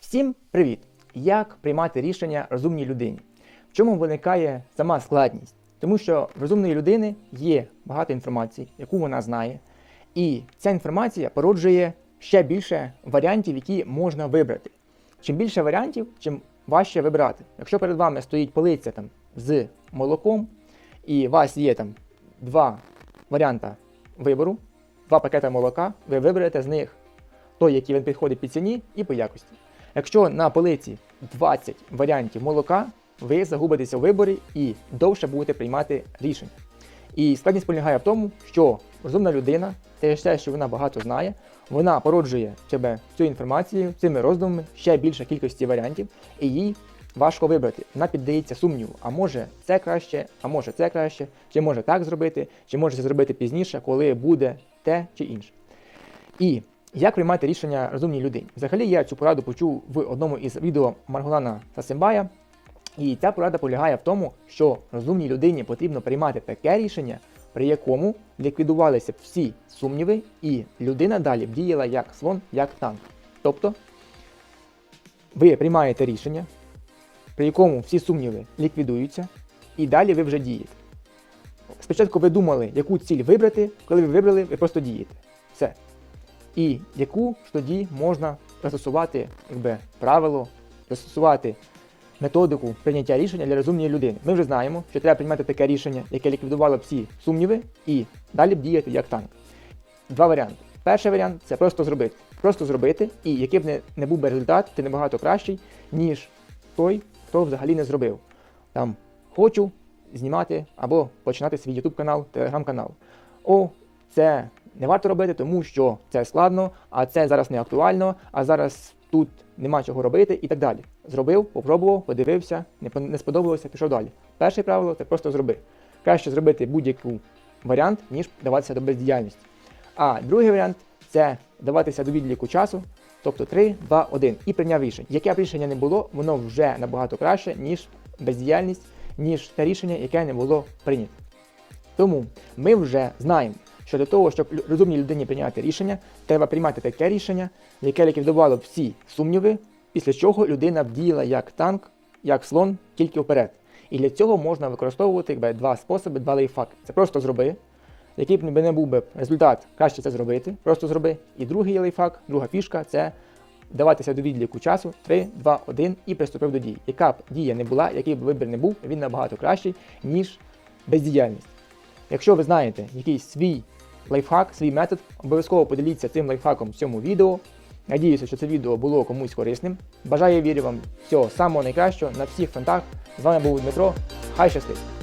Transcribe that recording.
Всім привіт! Як приймати рішення розумній людині? В чому виникає сама складність? Тому що в розумної людини є багато інформації, яку вона знає, і ця інформація породжує ще більше варіантів, які можна вибрати. Чим більше варіантів, чим важче вибрати. Якщо перед вами стоїть полиця там, з молоком, і у вас є там два варіанти вибору, два пакети молока, ви виберете з них той, який він підходить по ціні і по якості. Якщо на полиці 20 варіантів молока, ви загубитеся у виборі і довше будете приймати рішення. І складність полягає в тому, що розумна людина, те що вона багато знає, вона породжує в тебе цю інформацію, цими роздумами ще більше кількості варіантів, і їй важко вибрати. Вона піддається сумніву, а може це краще, а може це краще, чи може так зробити, чи може це зробити пізніше, коли буде те чи інше. І як приймати рішення розумній людині? Взагалі я цю пораду почув в одному із відео Маргулана Сасимбая. І ця порада полягає в тому, що розумній людині потрібно приймати таке рішення, при якому ліквідувалися всі сумніви, і людина далі б діяла як слон, як танк. Тобто ви приймаєте рішення, при якому всі сумніви ліквідуються, і далі ви вже дієте. Спочатку ви думали, яку ціль вибрати, коли ви вибрали, ви просто дієте. Все. І яку ж тоді можна застосувати якби, правило, застосувати методику прийняття рішення для розумної людини. Ми вже знаємо, що треба приймати таке рішення, яке ліквідувало всі сумніви, і далі б діяти як танк. Два варіанти. Перший варіант це просто зробити. Просто зробити, і який б не, не був би результат, ти набагато кращий, ніж той, хто взагалі не зробив. Там хочу знімати або починати свій YouTube канал, телеграм-канал. О, це не варто робити, тому що це складно, а це зараз не актуально, а зараз тут нема чого робити і так далі. Зробив, попробував, подивився, не, сподобалося, пішов далі. Перше правило це просто зроби. Краще зробити будь-який варіант, ніж даватися до бездіяльності. А другий варіант це даватися до відліку часу, тобто 3, 2, 1, і прийняв рішення. Яке б рішення не було, воно вже набагато краще, ніж бездіяльність, ніж те рішення, яке не було прийнято. Тому ми вже знаємо, що для того, щоб розумній людині прийняти рішення, треба приймати таке рішення, яке ліквідувало всі сумніви, після чого людина діяла як танк, як слон, тільки вперед. І для цього можна використовувати якби, два способи, два лайфхаки. Це просто зроби. Який б не був би результат, краще це зробити, просто зроби. І другий лайфхак, друга фішка це даватися до відліку часу 3, 2, 1 і приступив до дії. Яка б дія не була, який б вибір не був, він набагато кращий, ніж бездіяльність. Якщо ви знаєте якийсь свій лайфхак, свій метод, обов'язково поділіться цим лайфхаком в цьому відео. Надіюся, що це відео було комусь корисним. Бажаю вірю вам всього самого найкращого на всіх фронтах. З вами був Дмитро. Хай щастить!